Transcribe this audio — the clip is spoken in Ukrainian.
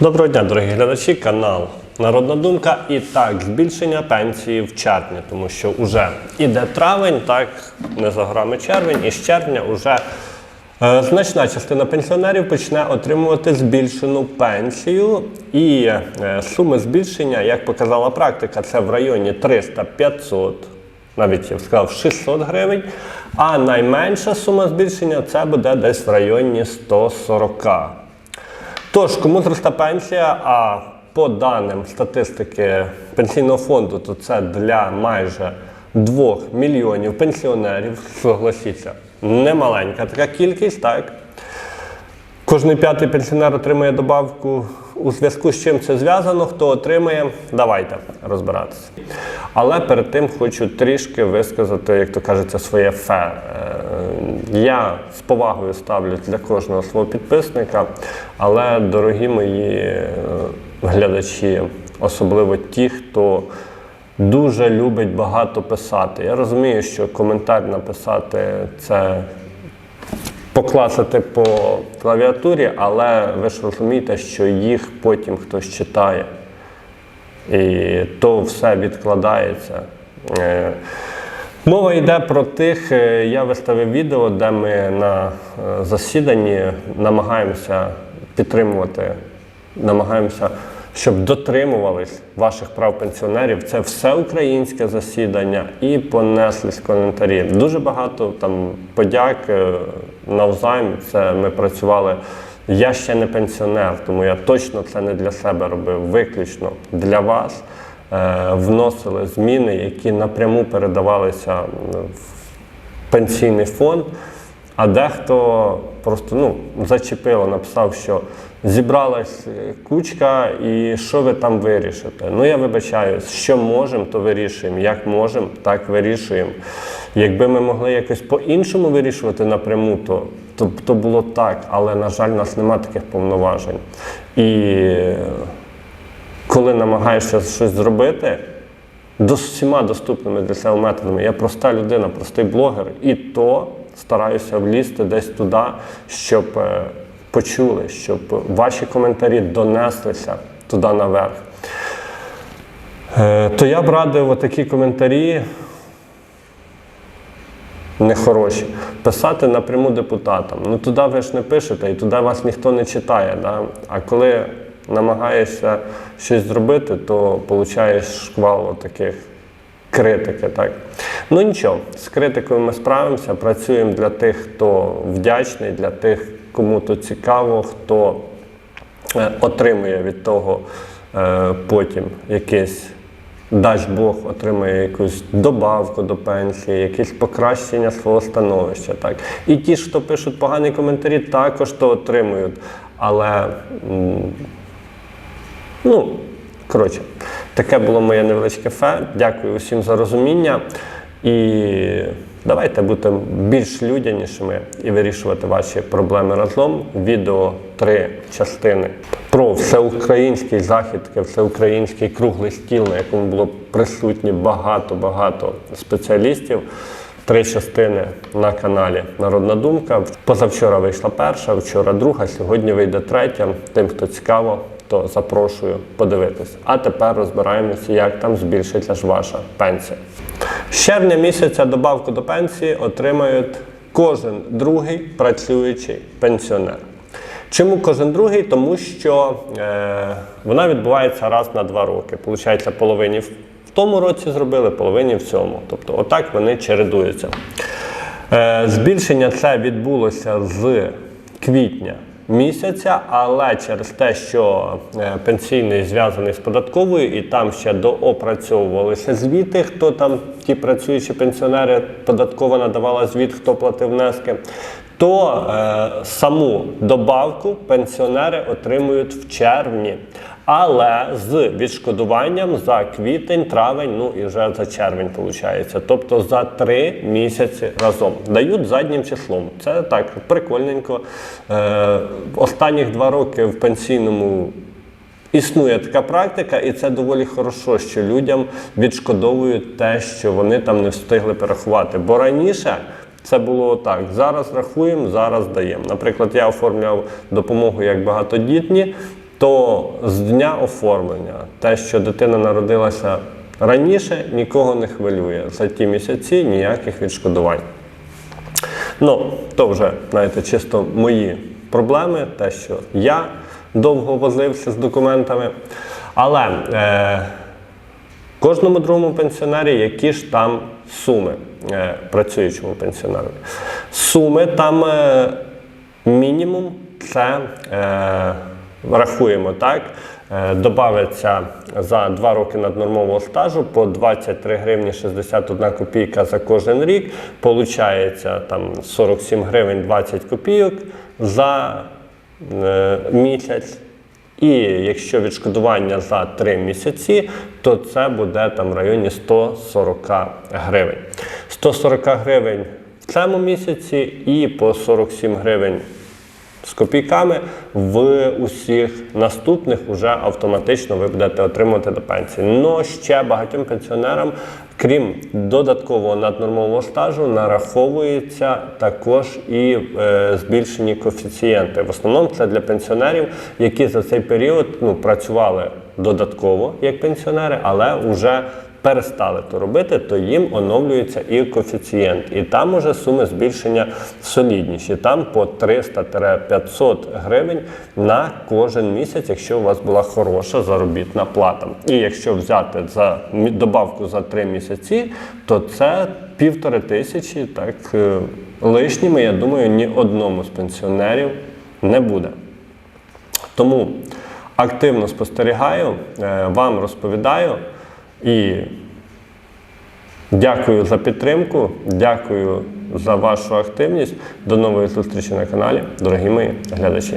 Доброго дня, дорогі глядачі, канал Народна Думка. І так, збільшення пенсії в червні, тому що вже іде травень, так, не за горами червень, і з червня вже е, значна частина пенсіонерів почне отримувати збільшену пенсію. І е, суми збільшення, як показала практика, це в районі 300-500, навіть я б сказав 600 гривень. А найменша сума збільшення це буде десь в районі 140. Тож, кому зросте пенсія, а по даним статистики пенсійного фонду, то це для майже 2 мільйонів пенсіонерів, согласіться, немаленька така кількість, так? Кожний п'ятий пенсіонер отримує добавку. У зв'язку з чим це зв'язано, хто отримує, давайте розбиратися. Але перед тим хочу трішки висказати, як то кажеться, своє фе. Е, Я з повагою ставлюсь для кожного свого підписника, але, дорогі мої е, глядачі, особливо ті, хто дуже любить багато писати. Я розумію, що коментар написати це покласти по клавіатурі, але ви ж розумієте, що їх потім хтось читає. І то все відкладається. Мова йде про тих, е, я виставив відео, де ми на е, засіданні намагаємося підтримувати, намагаємося, щоб дотримувались ваших прав пенсіонерів. Це всеукраїнське засідання і понеслись коментарі. Дуже багато там подяк е, навзайм. Це ми працювали. Я ще не пенсіонер, тому я точно це не для себе робив, виключно для вас. Е, Вносили зміни, які напряму передавалися в пенсійний фонд. А дехто просто ну, зачепило, написав, що зібралась кучка, і що ви там вирішите. Ну я вибачаюсь, що можемо, то вирішуємо. Як можемо, так вирішуємо. Якби ми могли якось по-іншому вирішувати напряму, то, то, то було так, але, на жаль, у нас немає таких повноважень. І коли намагаєшся щось зробити, до всіма доступними для себе методами. Я проста людина, простий блогер, і то стараюся влізти десь туди, щоб е, почули, щоб ваші коментарі донеслися туди наверх. Е, То я б радив отакі коментарі нехороші. Писати напряму депутатам. Ну туди ви ж не пишете, і туди вас ніхто не читає. Да? А коли намагаєшся щось зробити, то получаєш шквал таких критики. Так? Ну нічого, з критикою ми справимося, працюємо для тих, хто вдячний, для тих, кому то цікаво, хто е, отримує від того е, потім якийсь. Дасть Бог отримає якусь добавку до пенсії, якесь покращення свого становища. Так. І ті, хто пишуть погані коментарі, також то отримують. Але Ну, коротше, таке було моє невеличке фе. Дякую усім за розуміння. І давайте бути більш людянішими і вирішувати ваші проблеми разом. Відео три частини про всеукраїнський захід, всеукраїнський круглий стіл, на якому було присутні багато-багато спеціалістів. Три частини на каналі Народна Думка. Позавчора вийшла перша, вчора друга, сьогодні вийде третя. Тим, хто цікаво, то запрошую подивитись. А тепер розбираємося, як там збільшиться ж ваша пенсія. З червня місяця добавку до пенсії отримають кожен другий працюючий пенсіонер. Чому кожен другий? Тому що е, вона відбувається раз на два роки. Получається, половині в тому році зробили, половині в цьому. Тобто, отак вони чередуються. Е, збільшення це відбулося з квітня місяця, але через те, що е, пенсійний зв'язаний з податковою, і там ще доопрацьовувалися звіти, хто там ті працюючі пенсіонери, податкова надавала звіт, хто платив внески. То е, саму добавку пенсіонери отримують в червні, але з відшкодуванням за квітень, травень, ну і вже за червень, виходить. Тобто за три місяці разом дають заднім числом. Це так прикольненько. Е, останніх два роки в пенсійному. Існує така практика, і це доволі хорошо, що людям відшкодовують те, що вони там не встигли перерахувати. Бо раніше це було так: зараз рахуємо, зараз даємо. Наприклад, я оформляв допомогу як багатодітні, то з дня оформлення те, що дитина народилася раніше, нікого не хвилює. За ті місяці ніяких відшкодувань. Ну, то вже, знаєте, чисто мої проблеми, те, що я довго возився з документами. Але е, кожному другому пенсіонері які ж там суми е, працюючому пенсіонеру. Суми там е, мінімум це е, рахуємо так. Добавиться за 2 роки наднормового стажу по 23 гривні 61 копійка за кожен рік. Получається там 47 гривень 20 копійок за е, місяць. І якщо відшкодування за 3 місяці, то це буде там в районі 140 гривень. 140 гривень в цьому місяці і по 47 гривень з копійками в усіх наступних вже автоматично ви будете отримувати до пенсії. Но ще багатьом пенсіонерам, крім додаткового наднормового стажу, нараховуються також і е, збільшені коефіцієнти. В основному це для пенсіонерів, які за цей період ну, працювали додатково як пенсіонери, але вже перестали то робити, то їм оновлюється і коефіцієнт. І там уже суми збільшення солідніші. Там по 300-500 гривень на кожен місяць, якщо у вас була хороша заробітна плата. І якщо взяти за добавку за 3 місяці, то це півтори тисячі, так е, лишніми, я думаю, ні одному з пенсіонерів не буде. Тому активно спостерігаю, е, вам розповідаю і дякую за підтримку, дякую за вашу активність. До нової зустрічі на каналі, дорогі мої глядачі.